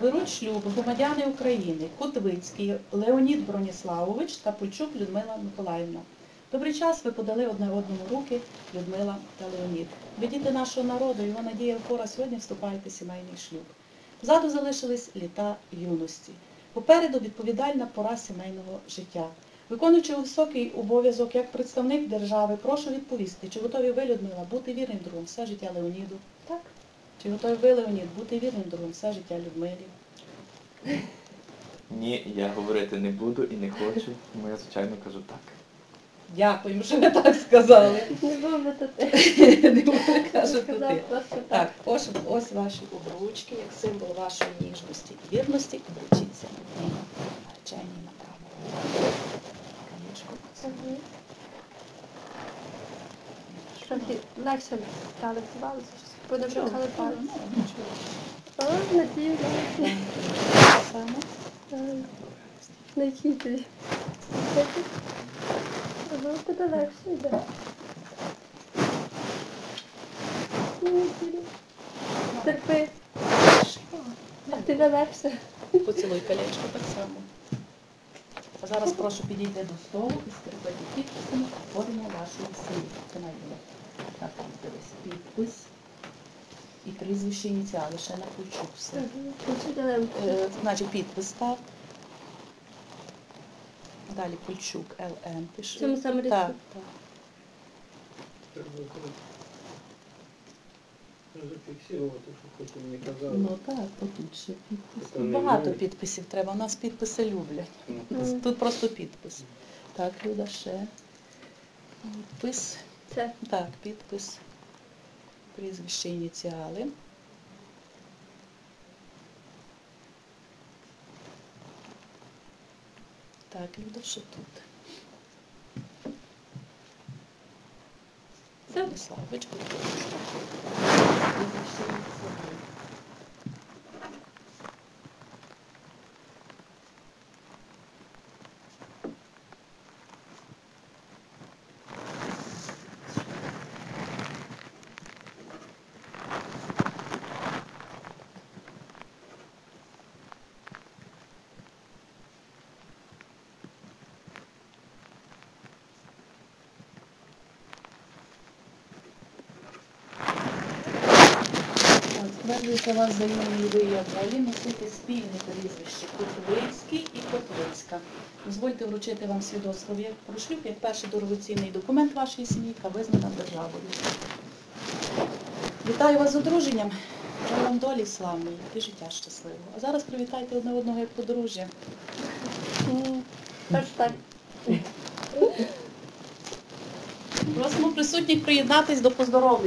беруть шлюб громадяни України Котвицький Леонід Броніславович та Пульчук Людмила Миколаївна. Добрий час ви подали одне одному руки Людмила та Леонід. Ви діти нашого народу, його надія опора сьогодні вступаєте в сімейний шлюб. Позаду залишились літа юності. Попереду відповідальна пора сімейного життя. Виконуючи високий обов'язок як представник держави, прошу відповісти, чи готові ви, Людмила, бути вірним другом все життя Леоніду? Так. Чи готові ви, Леонід, бути вірним другом все життя Людмилі? Ні, я говорити не буду і не хочу, тому я звичайно кажу так. Дякую, що ви так сказали. Не було би тут. Не можу кажу Сказав туди. просто Так, так. ось, ось ваші обручки, як символ вашої ніжності і вірності, обручіться на на камеру. Мгм. Трохи легше стали здавалося, що надію, Так, надію. так само. На якій тобі? Ага, тебе легше йде. Ну, Терпи, а тебе легше. Поцілуй колечко так само. А зараз прошу підійти до столу і скріпити підписами оформлення вашої сім'ї. Це найбільше. Так, дивись, підпис прізвище ініціали, ще на ключу все. Е, Значить, підпис став. Далі Польчук ЛМ пише. Цьому саме Так, рисунку? так. Зафіксувати, щоб потім не казали. Ну так, отут ще підпис. Це не Багато люблять. підписів треба. У нас підписи люблять. Мгм. Тут просто підпис. Так, Люда, ще. Підпис. Це. Так, підпис. Прізвище ініціали. Так, Люда, що тут? Це. Владиславович, Петрович. Прізвище ініціали. Стверджується вас взаємний вияв волі носити спільне прізвище Котвицький і Котвицька. Дозвольте вручити вам свідоцтво як про шлюб як перший дорогоцінний документ вашої сім'ї, яка визнана державою. Вітаю вас з одруженням. Бажаю вам долі славної і життя щасливого. А зараз привітайте одне одного як подружжя. Просимо присутніх приєднатись до поздоровлень.